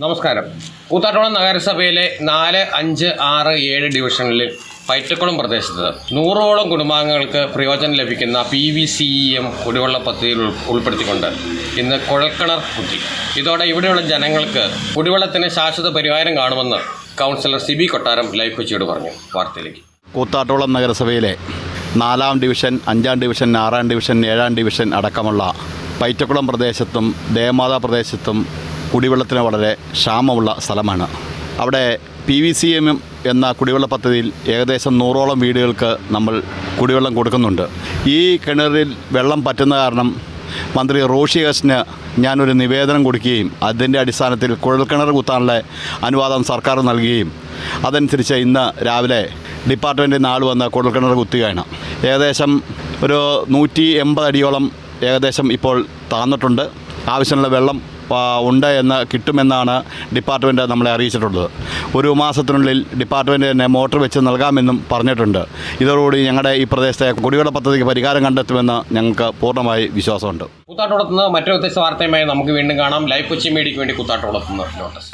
നമസ്കാരം. കൂത്താട്ടോളം നഗരസഭയിലെ നാല് അഞ്ച് ആറ് ഏഴ് ഡിവിഷനിൽ പൈറ്റക്കുളം പ്രദേശത്ത് നൂറോളം കുടുംബാംഗങ്ങൾക്ക് പ്രയോജനം ലഭിക്കുന്ന P V C E M കുടിവെള്ള പദ്ധതിയിൽ ഉൾ- ഉൾപ്പെടുത്തിക്കൊണ്ട് ഇന്ന് കുഴൽക്കിണർ കുത്തി. ഇതോടെ ഇവിടെയുള്ള ജനങ്ങൾക്ക് കുടിവെള്ളത്തിന് ശാശ്വത പരിഹാരം കാണുമെന്ന് കൗൺസിലർ സിബി കൊട്ടാരം ലൈഫ് കൊച്ചിയോട് പറഞ്ഞു. വാർത്തയിലേക്ക്. കൂത്താട്ടോളം നഗരസഭയിലെ നാലാം ഡിവിഷൻ അഞ്ചാം ഡിവിഷൻ ആറാം ഡിവിഷൻ ഏഴാം ഡിവിഷൻ അടക്കമുള്ള പൈറ്റക്കുളം പ്രദേശത്തും ദേവമാതാ പ്രദേശത്തും കുടിവെള്ളത്തിന് വളരെ ക്ഷാമമുള്ള സ്ഥലമാണ്. അവിടെ പി വി സി എം എന്ന കുടിവെള്ള പദ്ധതിയിൽ ഏകദേശം നൂറോളം വീടുകൾക്ക് നമ്മൾ കുടിവെള്ളം കൊടുക്കുന്നുണ്ട്. ഈ കിണറിൽ വെള്ളം പറ്റുന്ന കാരണം മന്ത്രി റോഷി ഹസന് ഞാനൊരു നിവേദനം കൊടുക്കുകയും അതിന്റെ അടിസ്ഥാനത്തിൽ കുഴൽക്കിണർ കുത്താനുള്ള അനുവാദം സർക്കാർ നൽകുകയും അതനുസരിച്ച് ഇന്ന് രാവിലെ ഡിപ്പാർട്ട്മെന്റിൽ നിന്ന് ആൾ വന്ന് കുഴൽക്കിണർ കുത്തുകയാണ്. ഏകദേശം ഒരു നൂറ്റി എൺപത് അടിയോളം ഏകദേശം ഇപ്പോൾ താന്നിട്ടുണ്ട് ആവശ്യമുള്ള വെള്ളം ഉണ്ട് എന്ന് കിട്ടുമെന്നാണ് ഡിപ്പാർട്ട്മെന്റ് നമ്മളെ അറിയിച്ചിട്ടുള്ളത്. ഒരു മാസത്തിനുള്ളിൽ ഡിപ്പാർട്ട്മെന്റ് തന്നെ മോട്ടോർ വെച്ച് നൽകാമെന്നും പറഞ്ഞിട്ടുണ്ട്. ഇതോടുകൂടി ഞങ്ങളുടെ ഈ പ്രദേശത്തെ കുടിവെള്ള പദ്ധതിക്ക് പരിഹാരം കണ്ടെത്തുമെന്ന് ഞങ്ങൾക്ക് പൂർണമായി വിശ്വാസമുണ്ട്. കൂത്താട്ടോളത്ത് നിന്ന് മറ്റൊരു വ്യത്യസ്ത വാർത്തയുമായി നമുക്ക് വീണ്ടും കാണാം. ലൈഫ് കൊച്ചി മീഡിയയ്ക്ക് വേണ്ടി കൂത്താട്ടോളത്ത് നിന്ന് നോട്ടസ്